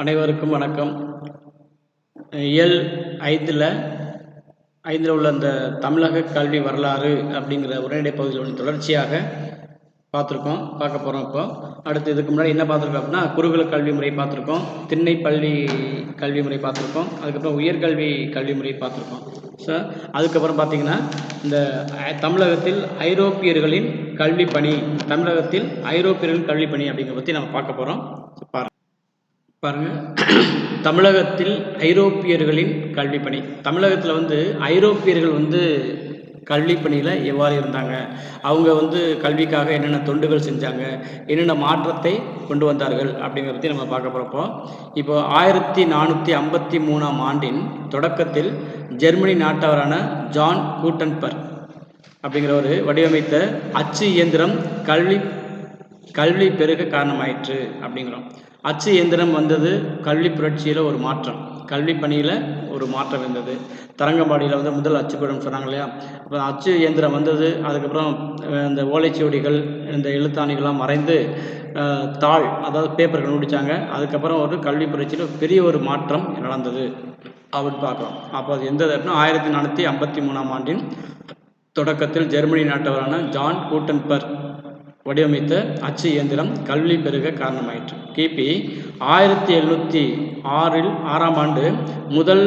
அனைவருக்கும் வணக்கம். இயல் ஐந்தில் ஐந்தில் உள்ள அந்த தமிழக கல்வி வரலாறு அப்படிங்கிற உரைநடை பகுதியில் தொடர்ச்சியாக பார்த்துருக்கோம் பார்க்க போகிறோம் இப்போ. அடுத்து இதுக்கு முன்னாடி என்ன பார்த்துருக்கோம் அப்படின்னா குருகுல கல்வி முறை பார்த்துருக்கோம் திண்ணை பள்ளி கல்வி முறை பார்த்துருக்கோம் அதுக்கப்புறம் உயர்கல்வி கல்வி முறை பார்த்துருக்கோம். ஸோ அதுக்கப்புறம் பார்த்தீங்கன்னா இந்த தமிழகத்தில் ஐரோப்பியர்களின் கல்வி பணி தமிழகத்தில் ஐரோப்பியர்களின் கல்வி பணி அப்படிங்கிற பற்றி நம்ம பார்க்க போகிறோம் பாருங்க. தமிழகத்தில் ஐரோப்பியர்களின் கல்விப்பணி. தமிழகத்தில் வந்து ஐரோப்பியர்கள் வந்து கல்வி பணியில் எவ்வாறு இருந்தாங்க? அவங்க வந்து கல்விக்காக என்னென்ன தொண்டுகள் செஞ்சாங்க? என்னென்ன மாற்றத்தை கொண்டு வந்தார்கள்? அப்படிங்கிறத பற்றி நம்ம பார்க்க போகிறப்போ இப்போ ஆயிரத்தி நானூற்றி ஐம்பத்தி மூணாம் ஆண்டின் தொடக்கத்தில் ஜெர்மனி நாட்டவரான ஜான் கூட்டன்பர்க் அப்படிங்கிறவர் வடிவமைத்த அச்சு இயந்திரம் கல்வி கல்வி பெருக காரணமாயிற்று அப்படிங்கிறோம். அச்சு இயந்திரம் வந்தது கல்வி புரட்சியில் ஒரு மாற்றம். கல்வி பணியில் ஒரு மாற்றம் இருந்தது. தரங்கம்பாடியில் வந்து முதல் அச்சுக்கூடம் சொன்னாங்க இல்லையா? அப்போ அச்சு இயந்திரம் வந்தது அதுக்கப்புறம் இந்த ஓலைச்சுவடிகள் இந்த எழுத்தாணிகள்லாம் மறைந்து தாள் அதாவது பேப்பர்கள் முடித்தாங்க அதுக்கப்புறம் ஒரு கல்வி புரட்சியில் பெரிய ஒரு மாற்றம் நடந்தது அப்படின்னு பார்க்குறோம். அப்போ அது எந்த அப்படின்னா ஆயிரத்தி நானூற்றி ஐம்பத்தி மூணாம் ஆண்டின் தொடக்கத்தில் ஜெர்மனி நாட்டவரான ஜான் கூட்டன்பர்க் வடிவமைத்த அச்சு இயந்திரம் கல்வி பெருக காரணமாயிற்று. கிபி ஆயிரத்தி எழுநூற்றி ஆறில் ஆறாம் ஆண்டு முதல்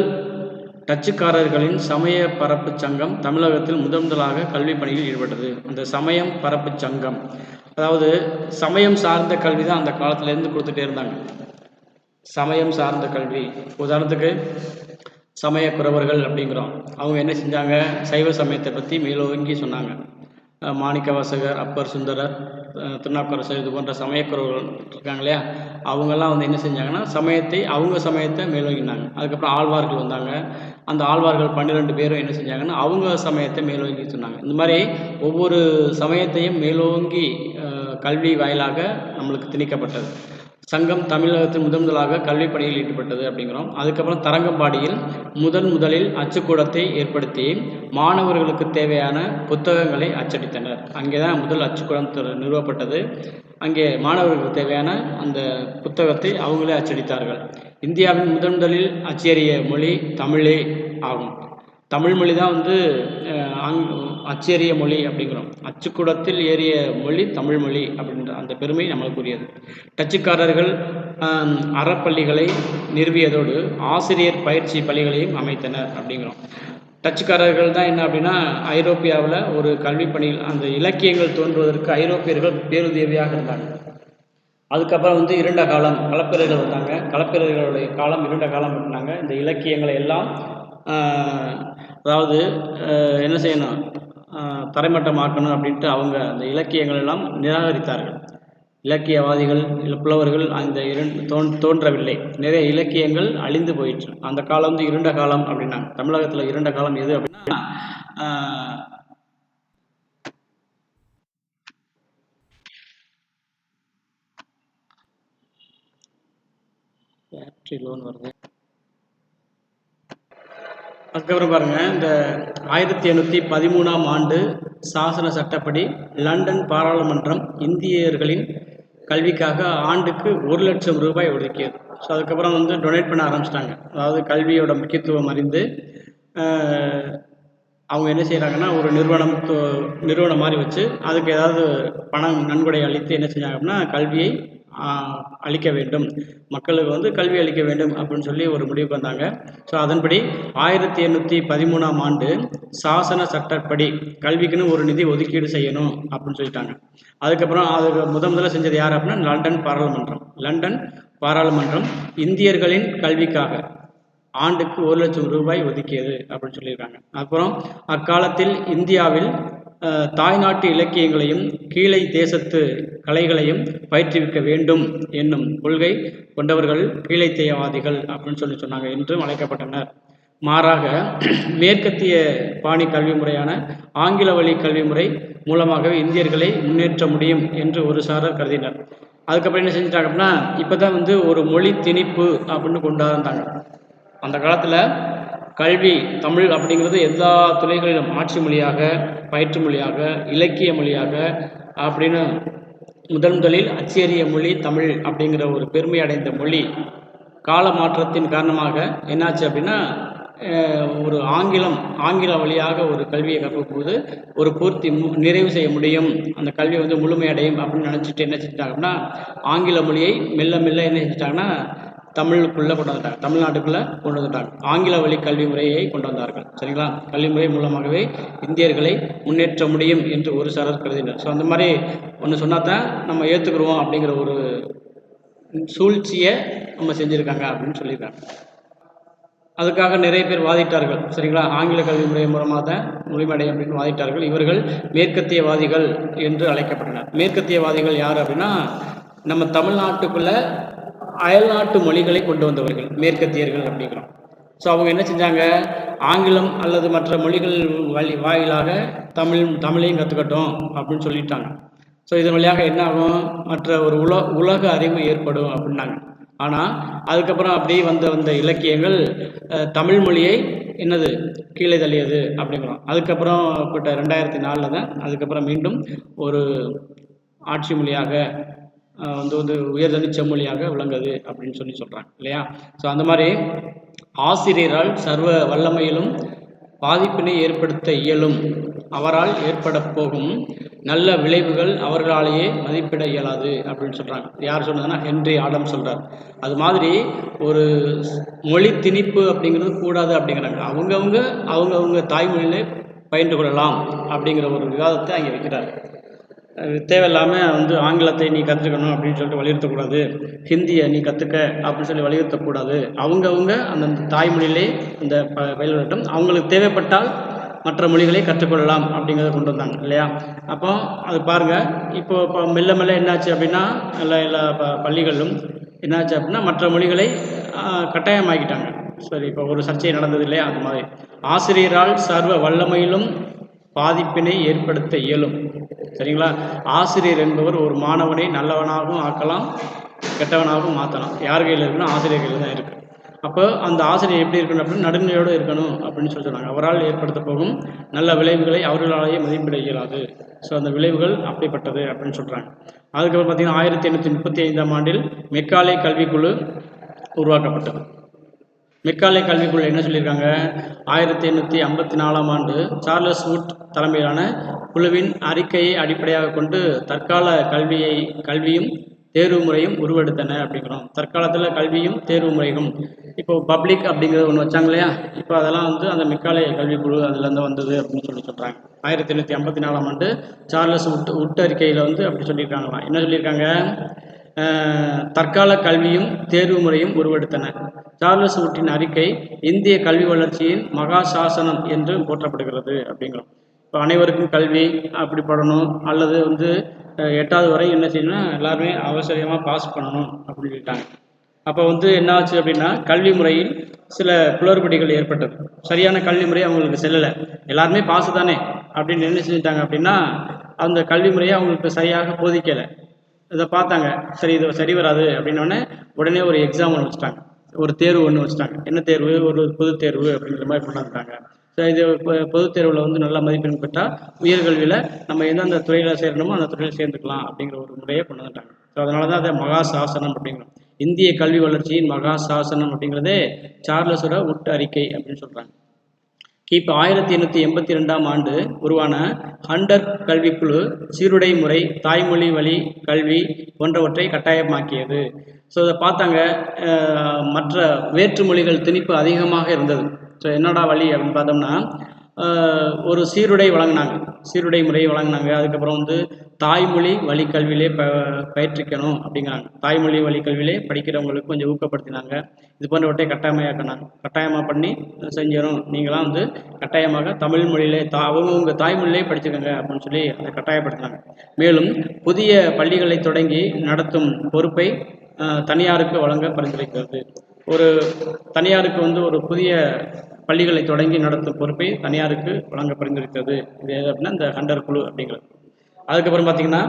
டச்சுக்காரர்களின் சமய பரப்பு சங்கம் தமிழகத்தில் முதன் முதலாக கல்வி பணியில் ஈடுபட்டது. அந்த சமயம் பரப்பு சங்கம் அதாவது சமயம் சார்ந்த கல்வி தான் அந்த காலத்திலேருந்து கொடுத்துட்டே இருந்தாங்க. சமயம் சார்ந்த கல்வி உதாரணத்துக்கு சமய குறவர்கள் அப்படிங்கிறோம். அவங்க என்ன செஞ்சாங்க? சைவ சமயத்தை பற்றி மேலோங்கி சொன்னாங்க. மாணிக்கவாசகர் அப்பர் சுந்தரர் அஹ் திருநாவுக்கரசர் இது போன்ற சமயக்குறவர்கள் இருக்காங்க இல்லையா அவங்கெல்லாம் வந்து என்ன செஞ்சாங்கன்னா சமயத்தை அவங்க சமயத்தை மேலோங்கினாங்க. அதுக்கப்புறம் ஆழ்வார்கள் வந்தாங்க. அந்த ஆழ்வார்கள் பன்னிரெண்டு பேரும் என்ன செஞ்சாங்கன்னா அவங்க சமயத்தை மேலோங்கி சொன்னாங்க. இந்த மாதிரி ஒவ்வொரு சமயத்தையும் மேலோங்கி கல்வி வாயிலாக நம்மளுக்கு திணிக்கப்பட்டது. சங்கம் தமிழகத்தில் முதன் முதலாக கல்விப் பணியில் ஈடுபட்டது அப்படிங்கிறோம். அதுக்கப்புறம் தரங்கம்பாடியில் முதன் முதலில் அச்சுக்கூடத்தை ஏற்படுத்தி மாணவர்களுக்கு தேவையான புத்தகங்களை அச்சடித்தனர். அங்கே தான் முதல் அச்சுக்கூடம் நிறுவப்பட்டது. அங்கே மாணவர்களுக்கு தேவையான அந்த புத்தகத்தை அவங்களே அச்சடித்தார்கள். இந்தியாவின் முதன் முதலில் அச்சேறிய மொழி தமிழே ஆகும். தமிழ் மொழி தான் வந்து ஆங் அச்சேறிய மொழி அப்படிங்கிறோம். அச்சுக்கூடத்தில் ஏறிய மொழி தமிழ் மொழி அப்படின்ற அந்த பெருமை நம்மளுக்குரியது. டச்சுக்காரர்கள் அறப்பள்ளிகளை நிறுவியதோடு ஆசிரியர் பயிற்சி பள்ளிகளையும் அமைத்தனர் அப்படிங்கிறோம். டச்சுக்காரர்கள் தான் என்ன அப்படின்னா ஐரோப்பியாவில் ஒரு கல்வி பணியில் அந்த இலக்கியங்கள் தோன்றுவதற்கு ஐரோப்பியர்கள் பேருதவியாக இருந்தாங்க. அதுக்கப்புறம் வந்து இருண்ட காலம் களப்பிரர்கள் வந்தாங்க. களப்பிரர்களுடைய காலம் இருண்ட காலம் அப்படின்னாங்க. இந்த இலக்கியங்களை எல்லாம் அதாவது என்ன செய்யணும்? தரைமட்டம் ஆக்கணும் அப்படின்ட்டு அவங்க அந்த இலக்கியங்கள் எல்லாம் நிராகரித்தார்கள். இலக்கியவாதிகள் இல்லை புலவர்கள் அந்த இரண்டு தோன் தோன்றவில்லை. நிறைய இலக்கியங்கள் அழிந்து போயிற்று. அந்த காலம் வந்து இருண்ட காலம் அப்படின்னாங்க. தமிழகத்தில் இருண்ட காலம் எது அப்படின்னா ஆஹ், பேட்டரி லோன் வருது. அதுக்கப்புறம் பாருங்க. இந்த ஆயிரத்தி எண்ணூற்றி பதிமூணாம் ஆண்டு சாசன சட்டப்படி லண்டன் பாராளுமன்றம் இந்தியர்களின் கல்விக்காக ஆண்டுக்கு ஒரு லட்சம் ரூபாய் ஒதுக்கியது. ஸோ அதுக்கப்புறம் வந்து டொனேட் பண்ண ஆரம்பிச்சிட்டாங்க. அதாவது கல்வியோட முக்கியத்துவம் அறிந்து அவங்க என்ன செய்கிறாங்கன்னா ஒரு நிறுவனம் நிறுவனம் மாதிரி வச்சு அதுக்கு ஏதாவது பணம் நன்கொடை அளித்து என்ன செஞ்சாங்க அப்படின்னா கல்வியை அளிக்க வேண்டும். மக்களுக்கு வந்து கல்வி அளிக்க வேண்டும் அப்படின்னு சொல்லி ஒரு முடிவுக்கு வந்தாங்க. ஸோ அதன்படி ஆயிரத்தி எண்ணூற்றி பதிமூணாம் ஆண்டு சாசன சட்டப்படி கல்விக்குன்னு ஒரு நிதி ஒதுக்கீடு செய்யணும் அப்படின்னு சொல்லிட்டாங்க. அதுக்கப்புறம் அதுக்கு முத முதல்ல செஞ்சது யார் அப்படின்னா லண்டன் பாராளுமன்றம். லண்டன் பாராளுமன்றம் இந்தியர்களின் கல்விக்காக ஆண்டுக்கு ஒரு லட்சம் ரூபாய் ஒதுக்கியது அப்படின்னு சொல்லியிருக்காங்க. அப்புறம் அக்காலத்தில் இந்தியாவில் தாய்நாட்டு இலக்கியங்களையும் கீழை தேசத்து கலைகளையும் பயிற்றுவிக்க வேண்டும் என்னும் கொள்கை கொண்டவர்கள் கீழைத்தேயவாதிகள் அப்படின்னு சொல்லி சொன்னாங்க என்றும் அழைக்கப்பட்டனர். மாறாக மேற்கத்திய பாணி கல்வி முறையான ஆங்கில வழி கல்வி முறை மூலமாகவே இந்தியர்களை முன்னேற்ற முடியும் என்று ஒரு சாரர் கருதினர். அதுக்கப்புறம் என்ன செஞ்சிட்டாங்க அப்படின்னா இப்போ தான் வந்து ஒரு மொழி திணிப்பு அப்படின்னு கொண்டாந்தாங்க. அந்த காலத்தில் கல்வி தமிழ் அப்படிங்கிறது எல்லா துறைகளிலும் ஆட்சி மொழியாக பயிற்று மொழியாக இலக்கிய மொழியாக அப்படின்னு முதன் முதலில் அச்சேரிய மொழி தமிழ் அப்படிங்கிற ஒரு பெருமை அடைந்த மொழி கால மாற்றத்தின் காரணமாக என்னாச்சு அப்படின்னா ஒரு ஆங்கிலம் ஆங்கில வழியாக ஒரு கல்வியை கற்கும்போது ஒரு பூர்த்தி மு- நிறைவு செய்ய முடியும். அந்த கல்வி வந்து முழுமையடையும் அப்படின்னு நினச்சிட்டு என்ன செஞ்சிட்டாங்க அப்படின்னா ஆங்கில மொழியை மெல்ல மெல்ல என்ன செஞ்சிட்டாங்கன்னா தமிழுக்குள்ளே கொண்டு வந்துட்டாங்க. தமிழ்நாட்டுக்குள்ளே கொண்டு வந்துட்டாங்க. ஆங்கில வழி கல்வி முறையை கொண்டு வந்தார்கள். சரிங்களா? கல்வி முறை மூலமாகவே இந்தியர்களை முன்னேற்ற முடியும் என்று ஒரு சிலர் கருதினர் ஸோ அந்த மாதிரி ஒன்று சொன்னால் தான் நம்ம ஏற்றுக்குருவோம் அப்படிங்கிற ஒரு சூழ்ச்சியை நம்ம செஞ்சுருக்காங்க அப்படின்னு சொல்லியிருக்காங்க. அதுக்காக நிறைய பேர் வாதிட்டார்கள். சரிங்களா? ஆங்கில கல்வி முறை மூலமாக தான் முழுமடை அப்படின்னு வாதிட்டார்கள். இவர்கள் மேற்கத்தியவாதிகள் என்று அழைக்கப்பட்டனர். மேற்கத்தியவாதிகள் யார் அப்படின்னா நம்ம தமிழ்நாட்டுக்குள்ளே அயல்நாட்டு மொழிகளை கொண்டு வந்தவர்கள் மேற்கத்தியர்கள் அப்படிங்கிறோம். ஸோ அவங்க என்ன செஞ்சாங்க? ஆங்கிலம் அல்லது மற்ற மொழிகள் வழி வாயிலாக தமிழ் தமிழையும் கற்றுக்கட்டும் அப்படின்னு சொல்லிட்டாங்க. ஸோ இதன் வழியாக என்ன ஆகும்? மற்ற ஒரு உல உலக அறிவு ஏற்படும் அப்படின்னாங்க. ஆனால் அதுக்கப்புறம் அப்படியே வந்த வந்த இலக்கியங்கள் தமிழ் மொழியை என்னது? கீழே தள்ளியது அப்படிங்கிறோம். அதுக்கப்புறம் கிட்ட ரெண்டாயிரத்தி நாலில் தான் அதுக்கப்புறம் மீண்டும் ஒரு ஆட்சி மொழியாக வந்து வந்து உயர்தனி செம்மொழியாக விளங்குது அப்படின்னு சொல்லி சொல்கிறாங்க இல்லையா? ஸோ அந்த மாதிரி ஆசிரியரால் சர்வ வல்லமையிலும் பாதிப்பினை ஏற்படுத்த இயலும். அவரால் ஏற்பட போகும் நல்ல விளைவுகள் அவர்களாலேயே மதிப்பிட இயலாது அப்படின்னு சொல்கிறாங்க யார் சொன்னதுன்னா ஹென்றி ஆடம் சொல்கிறார் அது மாதிரி ஒரு மொழி திணிப்பு அப்படிங்கிறது கூடாது அப்படிங்கிறாங்க. அவங்கவுங்க அவங்கவுங்க தாய்மொழியிலே பயின்று கொள்ளலாம் அப்படிங்கிற ஒரு விவாதத்தை அங்கே வைக்கிறார். தேவையில்லாமல் வந்து ஆங்கிலத்தை நீ கற்றுக்கணும் அப்படின்னு சொல்லிட்டு வலியுறுத்தக்கூடாது ஹிந்தியை நீ கற்றுக்க அப்படின்னு சொல்லி வலியுறுத்தக்கூடாது. அவங்கவுங்க அந்தந்த தாய்மொழியிலே அந்த ப பயிலட்டும் அவங்களுக்கு தேவைப்பட்டால் மற்ற மொழிகளை கற்றுக்கொள்ளலாம் அப்படிங்கிறத கொண்டு வந்தாங்க இல்லையா? அப்போ அது பாருங்கள் இப்போ இப்போ மெல்ல மெல்ல என்னாச்சு அப்படின்னா எல்லா எல்லா ப பள்ளிகளிலும் என்னாச்சு அப்படின்னா மற்ற மொழிகளை கட்டாயமாக்கிட்டாங்க. சரி இப்போ ஒரு சர்ச்சை நடந்தது இல்லையா? அந்த மாதிரி. ஆசிரியரால் சர்வ வல்லமையிலும் பாதிப்பினை ஏற்படுத்த இயலும். சரிங்களா? ஆசிரியர் என்பவர் ஒரு மாணவனை நல்லவனாகவும் ஆக்கலாம் கெட்டவனாகவும் மாற்றலாம் யார் கையில் இருக்குன்னா ஆசிரியர் கையில் தான் இருக்குது அப்போ அந்த ஆசிரியர் எப்படி இருக்கணும் அப்படின்னு நடுநிலையோடு இருக்கணும் அப்படின்னு சொல்லி சொன்னாங்க அவரால் ஏற்படுத்த போகும் நல்ல விளைவுகளை அவர்களாலேயே மதிப்பிட இயலாது. ஸோ அந்த விளைவுகள் அப்படிப்பட்டது அப்படின்னு சொல்கிறாங்க அதுக்கப்புறம் பார்த்தீங்கன்னா ஆயிரத்தி எண்ணூற்றி முப்பத்தி ஐந்தாம் ஆண்டில் மெக்காலே கல்விக்குழு உருவாக்கப்பட்டது. மெக்காலே கல்விக்குழு என்ன சொல்லியிருக்காங்க? ஆயிரத்தி எண்ணூற்றி ஐம்பத்தி நாலாம் ஆண்டு சார்லஸ் வுட் தலைமையிலான குழுவின் அறிக்கையை அடிப்படையாக கொண்டு தற்கால கல்வியை கல்வியும் தேர்வு முறையும் உருவெடுத்தன அப்படிங்கிறோம். தற்காலத்தில் கல்வியும் தேர்வு முறையும். இப்போ பப்ளிக் அப்படிங்கிறது ஒன்று வச்சாங்க இல்லையா? இப்போ அதெல்லாம் வந்து அந்த மெக்காலே கல்விக்குழு அதுலேருந்து வந்தது அப்படின்னு சொல்லி சொல்கிறாங்க ஆயிரத்தி எண்ணூற்றி ஐம்பத்தி நாலாம் ஆண்டு சார்லஸ் உட் உட் அறிக்கையில் வந்து அப்படி சொல்லியிருக்காங்களாம். என்ன சொல்லியிருக்காங்க? தற்கால கல்வியும் தேர்வு முறையும் உருவெடுத்தன. சார்லஸ் வுட்டின் அறிக்கை இந்திய கல்வி வளர்ச்சியின் மகா சாசனம் என்று போற்றப்படுகிறது அப்படிங்கிறோம். இப்போ அனைவருக்கும் கல்வி அப்படி படணும் அல்லது வந்து எட்டாவது வரை என்ன செய்யணும்னா எல்லாருமே அவசரமாக பாஸ் பண்ணணும் அப்படின்னு சொல்லிட்டாங்க. அப்போ வந்து என்ன ஆச்சு அப்படின்னா கல்வி முறையில் சில குளறுபடிகள் ஏற்பட்டது. சரியான கல்வி முறை அவங்களுக்கு செல்லலை. எல்லாருமே பாசு தானே அப்படின்னு என்ன செஞ்சிட்டாங்க அப்படின்னா அந்த கல்வி முறையை அவங்களுக்கு சரியாக போதிக்கலை. இதை பார்த்தாங்க. சரி இது சரி வராது அப்படின்னோடனே உடனே ஒரு எக்ஸாம் ஒன்று வச்சுட்டாங்க. ஒரு தேர்வு ஒன்று வச்சுட்டாங்க. என்ன தேர்வு? ஒரு பொது தேர்வு அப்படிங்கிற மாதிரி கொண்டாந்துட்டாங்க. ஸோ இது பொது தேர்வில் வந்து நல்ல மதிப்பெண் பெற்றால் உயர்கல்வியில் நம்ம எந்தெந்த துறையில் சேரணுமோ அந்த துறையில் சேர்ந்துக்கலாம் அப்படிங்கிற ஒரு முறையை கொண்டு வந்துட்டாங்க ஸோ அதனால தான் அதை மகா சாசனம் அப்படிங்கிறோம். இந்திய கல்வி வளர்ச்சியின் மகா சாசனம் அப்படிங்கிறதே சார்லஸோட உட் அறிக்கை அப்படின்னு சொல்கிறாங்க கிபி ஆயிரத்தி எண்ணூற்றி எண்பத்தி ரெண்டாம் ஆண்டு உருவான ஹண்டர் கல்விக்குழு சீருடை முறை தாய்மொழி வழி கல்வி போன்றவற்றை கட்டாயமாக்கியது. ஸோ இதை பார்த்தாங்க மற்ற வேற்று மொழிகள் திணிப்பு அதிகமாக இருந்தது. ஸோ என்னடா வழி அப்படின்னு பார்த்தோம்னா ஒரு சீருடை வழங்கினாங்க. சீருடை முறையை வழங்கினாங்க. அதுக்கப்புறம் வந்து தாய்மொழி வழிக்கல்வியிலே ப பயிற்றுக்கணும் அப்படிங்கிறாங்க. தாய்மொழி வழிக்கல்வியிலே படிக்கிறவங்களுக்கு கொஞ்சம் ஊக்கப்படுத்தினாங்க. இது போன்றவற்றை கட்டாயமாக்கினாங்க. கட்டாயமாக பண்ணி செஞ்சிடும் நீங்களாம் வந்து கட்டாயமாக தமிழ் மொழியிலே தா அவங்கவுங்க தாய்மொழியிலே படிச்சுக்கோங்க அப்படின்னு சொல்லி அதை கட்டாயப்படுத்தினாங்க. மேலும் புதிய பள்ளிகளை தொடங்கி நடத்தும் பொறுப்பை தனியாருக்கு வழங்க பரிந்துரைக்கிறது. ஒரு தனியாருக்கு வந்து ஒரு புதிய பள்ளிகளை தொடங்கி நடத்தும் பொறுப்பை தனியாருக்கு வழங்க பரிந்துரைத்தது இது எது அப்படின்னா இந்த ஹண்டர் குழு அப்படிங்கிறது. அதுக்கப்புறம் பார்த்தீங்கன்னா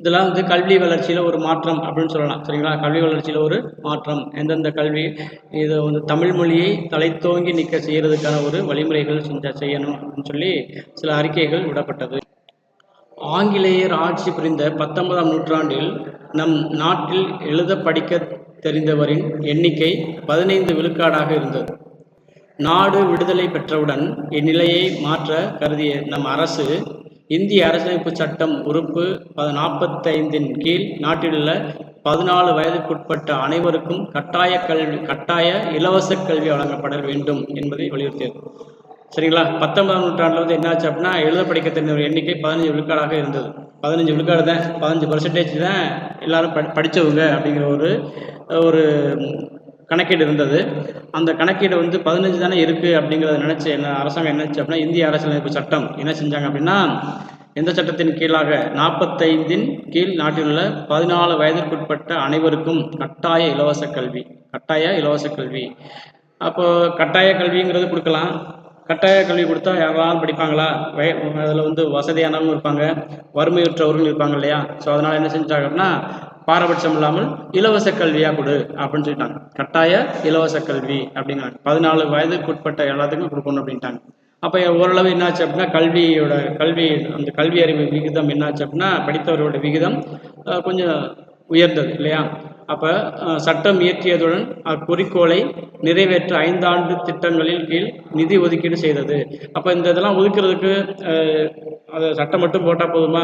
இதெல்லாம் வந்து கல்வி வளர்ச்சியில் ஒரு மாற்றம் அப்படின்னு சொல்லலாம். சரிங்களா? கல்வி வளர்ச்சியில் ஒரு மாற்றம். எந்தெந்த கல்வி இது வந்து தமிழ் மொழியை தலைத்தோங்கி நிற்க செய்கிறதுக்கான ஒரு வழிமுறைகள் செஞ்ச செய்யணும் அப்படின்னு சொல்லி சில அறிக்கைகள் விடப்பட்டது. ஆங்கிலேயர் ஆட்சி புரிந்த பத்தொன்பதாம் நூற்றாண்டில் நம் நாட்டில் எழுத படிக்க தெரிந்தவரின் எண்ணிக்கை பதினைந்து விழுக்காடாக இருந்தது. நாடு விடுதலை பெற்றவுடன் இந்நிலையை மாற்ற கருதிய நம் அரசு இந்திய அரசமைப்பு சட்டம் உறுப்பு நாற்பத்தைந்தின் கீழ் நாட்டிலுள்ள பதினாலு வயதுக்குட்பட்ட அனைவருக்கும் கட்டாய கல்வி கட்டாய இலவச கல்வி வழங்கப்பட வேண்டும் என்பதை வலியுறுத்தியது. சரிங்களா? பத்தொன்பதாம் நூற்றாண்டில் வந்து என்னாச்சு அப்படின்னா எழுத படிக்க தெரிந்தவர் எண்ணிக்கை பதினஞ்சு விழுக்காடாக இருந்தது. பதினஞ்சு விழுக்காடு தான் பதினஞ்சு பர்சன்டேஜ் தான் எல்லாரும் படி படித்தவங்க அப்படிங்கிற ஒரு ஒரு கணக்கீடு இருந்தது. அந்த கணக்கீடு வந்து பதினஞ்சு தானே இருக்குது அப்படிங்கிறத நினச்சி என்ன அரசாங்கம் என்னச்சு அப்படின்னா இந்திய அரசியலமைப்பு சட்டம் என்ன செஞ்சாங்க அப்படின்னா எந்த சட்டத்தின் கீழாக நாற்பத்தைந்தின் கீழ் நாட்டில் உள்ள பதினாலு வயதிற்குட்பட்ட அனைவருக்கும் கட்டாய இலவச கல்வி கட்டாய இலவச கல்வி. அப்போது கட்டாய கல்விங்கிறது கொடுக்கலாம். கட்டாய கல்வி கொடுத்தா யாராலும் படிப்பாங்களா? வய அதில் வந்து வசதியானவங்க இருப்பாங்க. வறுமையுற்றவர்கள் இருப்பாங்க இல்லையா? ஸோ அதனால் என்ன செஞ்சாங்க அப்படின்னா பாரபட்சம் இல்லாமல் இலவச கல்வியாக கொடு அப்படின்னு சொல்லிட்டாங்க. கட்டாய இலவச கல்வி அப்படிங்கிறாங்க. பதினாலு வயதுக்குட்பட்ட எல்லாத்துக்கும் கொடுக்கணும் அப்படின்ட்டாங்க. அப்போ ஓரளவு என்னாச்சு அப்படின்னா கல்வியோட கல்வி அந்த கல்வி அறிவு விகிதம் என்னாச்சு அப்படின்னா படித்தவர்களோட விகிதம் கொஞ்சம் உயர்ந்தது இல்லையா? அப்போ சட்டம் இயற்றியதுடன் அக்குறிக்கோளை நிறைவேற்ற ஐந்தாண்டு திட்டங்களில் கீழ் நிதி ஒதுக்கீடு செய்தது. அப்போ இந்த இதெல்லாம் ஒதுக்கிறதுக்கு அதை சட்டம் மட்டும் போட்டால் போதுமா?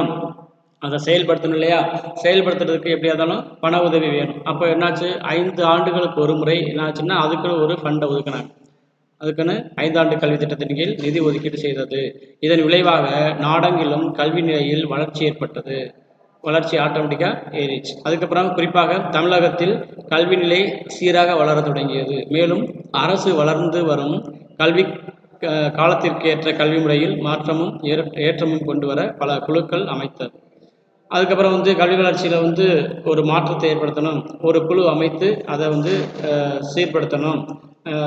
அதை செயல்படுத்தணும் இல்லையா? செயல்படுத்துறதுக்கு எப்படியா இருந்தாலும் பண உதவி வேணும். அப்போ என்னாச்சு? ஐந்து ஆண்டுகளுக்கு ஒரு முறை என்னாச்சுன்னா அதுக்குன்னு ஒரு ஃபண்டை ஒதுக்கினாங்க. அதுக்குன்னு ஐந்தாண்டு கல்வி திட்டத்தின் கீழ் நிதி ஒதுக்கீடு செய்தது. இதன் விளைவாக நாடெங்கிலும் கல்வி நிலையில் வளர்ச்சி ஏற்பட்டது. வளர்ச்சி ஆட்டோமேட்டிக்காக ஏறிச்சு அதுக்கப்புறம் குறிப்பாக தமிழகத்தில் கல்வி நிலை சீராக வளர தொடங்கியது. மேலும் அரசு வளர்ந்து வரும் கல்வி காலத்திற்கு ஏற்ற கல்வி முறையில் மாற்றமும் ஏற்றமும் கொண்டு வர பல குழுக்கள் அமைத்தது. அதுக்கப்புறம் வந்து கல்வி வளர்ச்சியில் வந்து ஒரு மாற்றத்தை ஏற்படுத்தணும். ஒரு குழு அமைத்து அதை வந்து சீர்படுத்தணும்.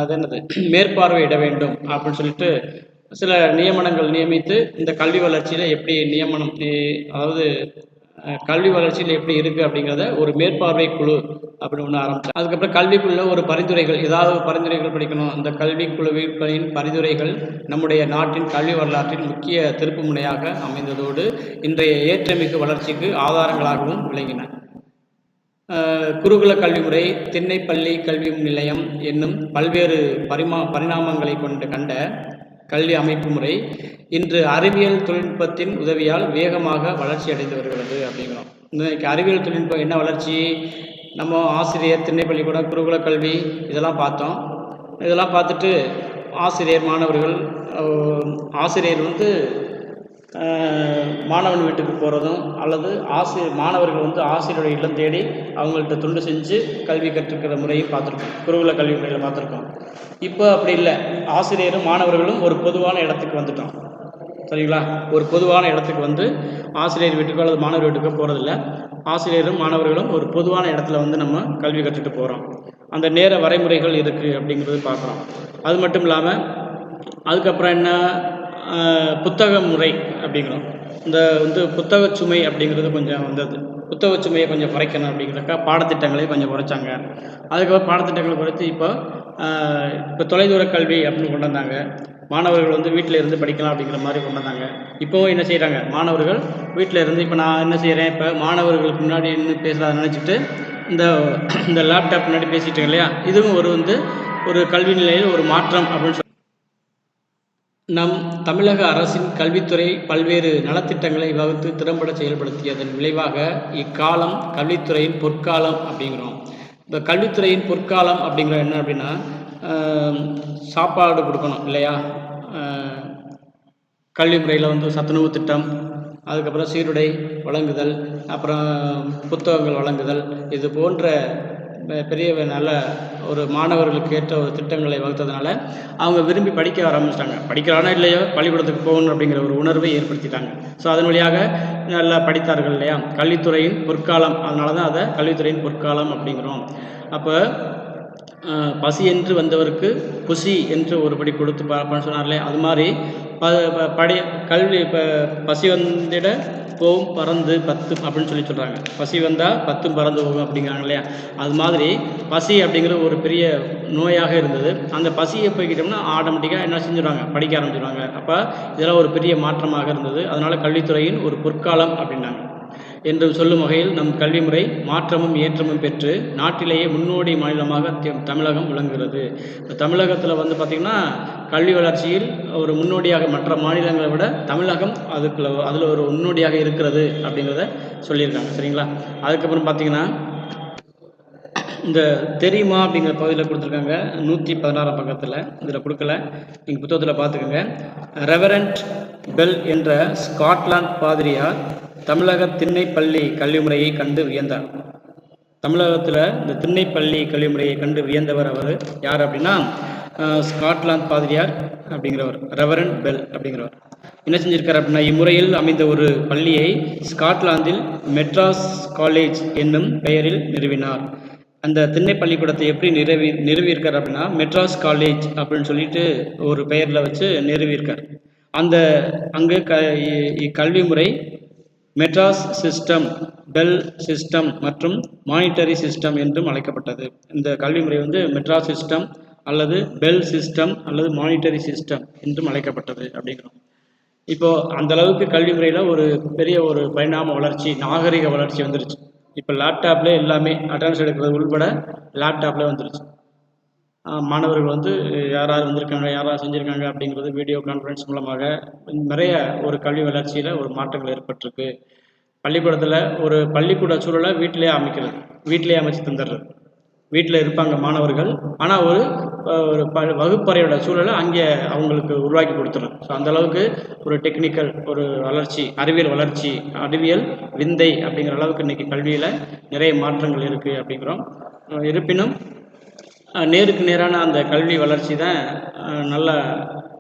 அது என்னது? மேற்பார்வையிட வேண்டும் அப்படின்னு சொல்லிட்டு சில நியமனங்கள் நியமித்து இந்த கல்வி வளர்ச்சியில் எப்படி நியமனம் அதாவது கல்வி வளர்ச்சியில் எப்படி இருக்குது அப்படிங்கிறத ஒரு மேற்பார்வை குழு அப்படின்னு ஒன்று ஆரம்பித்தேன் அதுக்கப்புறம் கல்விக்குள்ள ஒரு பரிந்துரைகள் ஏதாவது பரிந்துரைகள் படிக்கணும். அந்த கல்விக்குழுவின் பரிந்துரைகள் நம்முடைய நாட்டின் கல்வி வரலாற்றின் முக்கிய திருப்பு முனையாக அமைந்ததோடு இன்றைய ஏற்றமிகு வளர்ச்சிக்கு ஆதாரங்களாகவும் விளங்கின. குருகுல கல்வி முறை திண்ணைப்பள்ளி கல்வி நிலையம் என்னும் பல்வேறு பரிமா பரிணாமங்களை கொண்டு கண்ட கல்வி அமைப்பு முறை இன்று அறிவியல் தொழில்நுட்பத்தின் உதவியால் வேகமாக வளர்ச்சி அடைந்து வருகிறது அப்படிங்கிறோம். இன்னைக்கு அறிவியல் தொழில்நுட்பம் என்ன வளர்ச்சி? நம்ம ஆசிரியர் திண்ணைப்பள்ளிக்கூடம் குருகுல கல்வி இதெல்லாம் பார்த்தோம். இதெல்லாம் பார்த்துட்டு ஆசிரியர் மாணவர்கள் ஆசிரியர் வந்து மாணவன் வீட்டுக்கு போகிறதும் அல்லது ஆசிரியர் மாணவர்கள் வந்து ஆசிரியருடைய இல்லம் தேடி அவங்கள்ட்ட தொண்டு செஞ்சு கல்வி கற்றுக்கிற முறையும் பார்த்துருக்கோம். குருகுல கல்வி முறையில் பார்த்துருக்கோம். இப்போ அப்படி இல்லை. ஆசிரியரும் மாணவர்களும் ஒரு பொதுவான இடத்துக்கு வந்துட்டோம். சரிங்களா? ஒரு பொதுவான இடத்துக்கு வந்து ஆசிரியர் வீட்டுக்கோ அல்லது மாணவர் வீட்டுக்கோ போகிறதில்ல ஆசிரியரும் மாணவர்களும் ஒரு பொதுவான இடத்துல வந்து நம்ம கல்வி கற்றுட்டு போகிறோம் அந்த நேர வரைமுறைகள் இருக்குது அப்படிங்கிறது பார்க்குறோம். அது மட்டும் இல்லாமல் அதுக்கப்புறம் என்ன? புத்தக முறை அப்படிங்கிறோம். இந்த வந்து புத்தக சுமை அப்படிங்கிறது கொஞ்சம் வந்தது. புத்தக சுமையை கொஞ்சம் குறைக்கணும் அப்படிங்கிறக்கா பாடத்திட்டங்களையும் கொஞ்சம் குறைச்சாங்க. அதுக்கப்புறம் பாடத்திட்டங்களை குறைத்து இப்போ இப்போ தொலைதூர கல்வி அப்படின்னு கொண்டு வந்தாங்க. மாணவர்கள் வந்து வீட்டில் இருந்து படிக்கலாம் அப்படிங்கிற மாதிரி கொண்டு வந்தாங்க. இப்போவும் என்ன செய்கிறாங்க மாணவர்கள் வீட்டில் இருந்து இப்போ நான் என்ன செய்கிறேன் இப்போ மாணவர்களுக்கு முன்னாடி நின்று பேசுகிறத நினச்சிட்டு இந்த இந்த லேப்டாப் முன்னாடி பேசிட்டேங்க இல்லையா? இதுவும் ஒரு வந்து ஒரு கல்வி நிலையில் ஒரு மாற்றம் அப்படின்னு நம் தமிழக அரசின் கல்வித்துறை பல்வேறு நலத்திட்டங்களை வகுத்து திறம்பட செயல்படுத்தியதன் விளைவாக இக்காலம் கல்வித்துறையின் பொற்காலம் அப்படிங்கிறோம். இந்த கல்வித்துறையின் பொற்காலம் அப்படிங்கிற என்ன அப்படின்னா சாப்பாடு கொடுக்கணும் இல்லையா? கல்வி முறையில் வந்து சத்துணவு திட்டம் அதுக்கப்புறம் சீருடை வழங்குதல் அப்புறம் புத்தகங்கள் வழங்குதல் இது போன்ற பெரிய நல்ல ஒரு மாணவர்களுக்கு ஏற்ற ஒரு திட்டங்களை வகுத்ததுனால அவங்க விரும்பி படிக்க ஆரம்பிச்சிட்டாங்க. படிக்கிறானா இல்லையோ பள்ளிக்கூடத்துக்கு போகணும் அப்படிங்கிற ஒரு உணர்வை ஏற்படுத்திட்டாங்க. ஸோ அதன் வழியாக நல்லா படித்தார்கள் இல்லையா? கல்வித்துறையின் பொற்காலம் அதனால தான் அதை கல்வித்துறையின் பொற்காலம் அப்படிங்கிறோம். அப்போ பசி என்று வந்தவருக்கு புசி என்று ஒரு படி கொடுத்து பார்ப்பேன்னு சொன்னார்லே அது மாதிரி ப படி கல்வி இப்போ பசி வந்திட போகும் பறந்து பத்து அப்படின்னு சொல்லி சொல்கிறாங்க பசி வந்தால் பத்தும் பறந்து போகும் அப்படிங்கிறாங்க இல்லையா? அது மாதிரி பசி அப்படிங்கிறது ஒரு பெரிய நோயாக இருந்தது. அந்த பசியை போய்கிட்டோம்னா ஆட்டோமேட்டிக்காக என்ன செஞ்சுருவாங்க? படிக்க ஆரம்பிச்சிடுவாங்க அப்போ இதெல்லாம் ஒரு பெரிய மாற்றமாக இருந்தது. அதனால் கல்வித்துறையின் ஒரு பொற்காலம் அப்படின்னாங்க. என்றும் சொல்லும் வகையில் நம் கல்வி முறை மாற்றமும் ஏற்றமும் பெற்று நாட்டிலேயே முன்னோடி மாநிலமாக தமிழகம் விளங்குகிறது. இப்போ தமிழகத்தில் வந்து பார்த்திங்கன்னா கல்வி வளர்ச்சியில் ஒரு முன்னோடியாக மற்ற மாநிலங்களை விட தமிழகம் அதுக்குள்ள அதில் ஒரு முன்னோடியாக இருக்கிறது அப்படிங்கிறத சொல்லியிருக்காங்க. சரிங்களா? அதுக்கப்புறம் பார்த்தீங்கன்னா இந்த தெரியுமா அப்படிங்கிற பகுதியில் கொடுத்துருக்காங்க. நூற்றி பதினாறாம் பக்கத்தில் இதில் கொடுக்கல. நீங்கள் புத்தகத்தில் பார்த்துக்கோங்க ரெவரண்ட் பெல் என்ற ஸ்காட்லாந்து பாதிரியார் தமிழக திண்ணைப்பள்ளி கல்வி முறையை கண்டு வியந்தார். தமிழகத்தில் இந்த திண்ணைப்பள்ளி கல்வி முறையை கண்டு வியந்தவர் அவர் யார் அப்படின்னா ஸ்காட்லாந்து பாதிரியார் அப்படிங்கிறவர் ரெவரண்ட் பெல் அப்படிங்கிறவர். என்ன செஞ்சிருக்கார் அப்படின்னா இம்முறையில் அமைந்த ஒரு பள்ளியை ஸ்காட்லாந்தில் மெட்ராஸ் காலேஜ் என்னும் பெயரில் நிறுவினார். அந்த திண்ணை பள்ளிக்கூடத்தை எப்படி நிறுவி நிறுவியிருக்கார் அப்படின்னா மெட்ராஸ் காலேஜ் அப்படின்னு சொல்லிட்டு ஒரு பெயரில் வச்சு நிறுவியிருக்கார். அந்த அங்கே க இ- இக்கல்வி முறை மெட்ராஸ் சிஸ்டம் பெல் சிஸ்டம் மற்றும் மானிட்டரி சிஸ்டம் என்றும் அழைக்கப்பட்டது. இந்த கல்வி முறை வந்து மெட்ராஸ் சிஸ்டம் அல்லது பெல் சிஸ்டம் அல்லது மானிட்டரி சிஸ்டம் என்றும் அழைக்கப்பட்டது அப்படிங்கிறோம். இப்போ அந்த அளவுக்கு கல்வி முறையில் ஒரு பெரிய ஒரு பரிணாம வளர்ச்சி நாகரிக வளர்ச்சி வந்துருச்சு. இப்போ லேப்டாப்லேயே எல்லாமே அட்டன்ஸ் எடுக்கிறது உள்பட லேப்டாப்லேயே வந்துருச்சு. மாணவர்கள் வந்து யார் யார் வந்திருக்காங்க யார் யார் செஞ்சுருக்காங்க? அப்படிங்கிறது வீடியோ கான்ஃபரன்ஸ் மூலமாக நிறைய ஒரு கல்வி வளர்ச்சியில் ஒரு மாற்றங்கள் ஏற்பட்டிருக்கு. பள்ளிக்கூடத்தில் ஒரு பள்ளிக்கூட சூழலை வீட்டிலேயே அமைக்கிறது வீட்டிலேயே அமைச்சு தந்துடுறது. வீட்டில் இருப்பாங்க மாணவர்கள் ஆனால் ஒரு ஒரு ப வகுப்பறையோட சூழலை அங்கே அவங்களுக்கு உருவாக்கி கொடுத்துரும். ஸோ அந்த அளவுக்கு ஒரு டெக்னிக்கல் ஒரு வளர்ச்சி அறிவியல் வளர்ச்சி அறிவியல் விந்தை அப்படிங்கிற அளவுக்கு இன்றைக்கி கல்வியில் நிறைய மாற்றங்கள் இருக்குது அப்படிங்கிறோம். இருப்பினும் நேருக்கு நேரான அந்த கல்வி வளர்ச்சி தான் நல்ல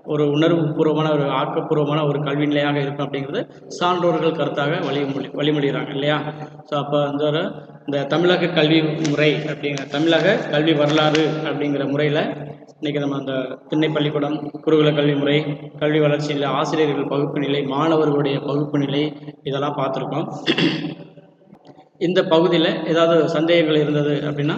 ஒரு உணர்வுபூர்வமான ஒரு ஆக்கப்பூர்வமான ஒரு கல்வி நிலையாக இருக்கும் அப்படிங்கிறது சான்றோர்கள் கருத்தாக வழிமொழி வழிமொழிகிறாங்க இல்லையா? ஸோ அப்போ வந்து ஒரு இந்த தமிழக கல்வி முறை அப்படிங்கிற தமிழக கல்வி வரலாறு அப்படிங்கிற முறையில் இன்றைக்கி நம்ம அந்த திண்ணை பள்ளிக்கூடம் குருகுல கல்வி முறை கல்வி வளர்ச்சியில் ஆசிரியர்கள் பகுப்பு நிலை மாணவர்களுடைய பகுப்பு நிலை இதெல்லாம் பார்த்துருக்கோம். இந்த பகுதியில் ஏதாவது சந்தேகங்கள் இருந்தது அப்படின்னா